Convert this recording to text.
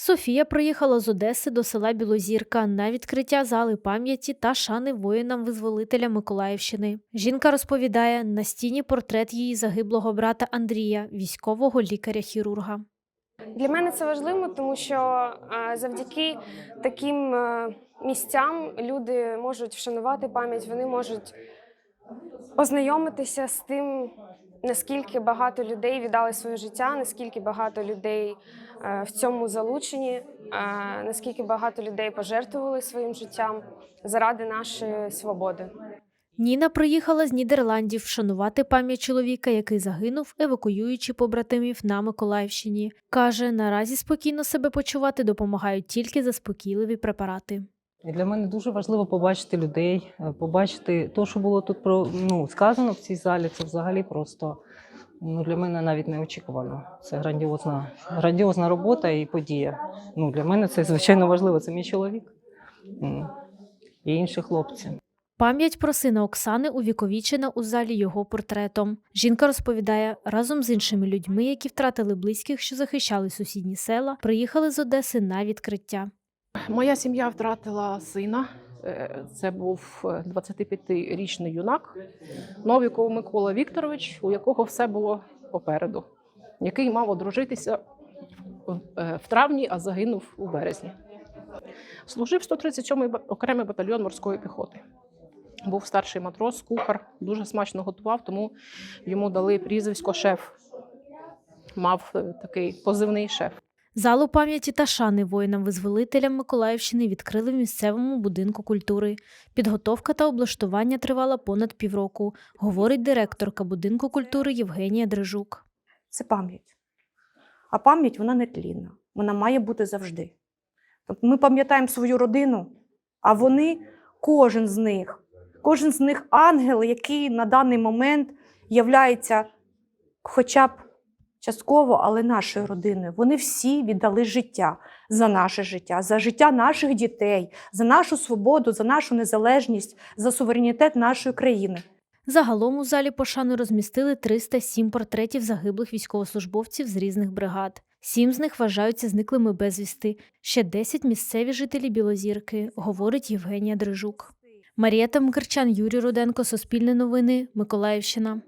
Софія приїхала з Одеси до села Білозірка на відкриття зали пам'яті та шани воїнам-визволителя Миколаївщини. Жінка розповідає, на стіні портрет її загиблого брата Андрія, військового лікаря-хірурга. Для мене це важливо, тому що е, завдяки таким е, місцям люди можуть вшанувати пам'ять, вони можуть ознайомитися з тим, наскільки багато людей віддали своє життя, наскільки багато людей е, в цьому залучені, е, наскільки багато людей пожертвували своїм життям заради нашої свободи. Ніна приїхала з Нідерландів вшанувати пам'ять чоловіка, який загинув, евакуюючи побратимів на Миколаївщині. Каже, наразі спокійно себе почувати допомагають тільки заспокійливі препарати. І для мене дуже важливо побачити людей, е, побачити те, що було тут про ну сказано в цій залі. Це взагалі просто ну для мене навіть неочікувано. Це грандіозна, грандіозна робота і подія. Ну для мене це звичайно важливо. Це мій чоловік і інші хлопці. Пам'ять про сина Оксани увіковічена у залі його портретом. Жінка розповідає, разом з іншими людьми, які втратили близьких, що захищали сусідні села, приїхали з Одеси на відкриття. Моя сім'я втратила сина. Е, Це був е, 25-річний юнак Новіков Микола Вікторович, у якого все було попереду, який мав одружитися в- е, травні, а загинув у березні. Служив 137-й ба- окремий батальйон морської піхоти. Був старший матрос, кухар, дуже смачно готував, тому йому дали прізвисько шеф. Мав е, такий позивний шеф. Залу пам'яті та шани воїнам-визволителям Миколаївщини відкрили в місцевому будинку культури. Підготовка та облаштування тривала понад півроку, говорить директорка будинку культури Євгенія Дрижук. це пам'ять. А пам'ять вона нетлінна, вона має бути завжди. Тобто ми пам'ятаємо свою родину, а вони, кожен з них, кожен з них ангел, який на даний момент являється хоча б частково, але нашою родиною. Вони всі віддали життя за наше життя, за життя наших дітей, за нашу свободу, за нашу незалежність, за суверенітет нашої країни. Загалом у залі пошани розмістили 307 портретів загиблих військовослужбовців з різних бригад. Сім з них вважаються зниклими безвісти. Ще 10 – місцеві жителі Білозірки, говорить Євгенія Дрижук. Марія Тамкарчан, Юрій Руденко, Суспільне новини, Миколаївщина.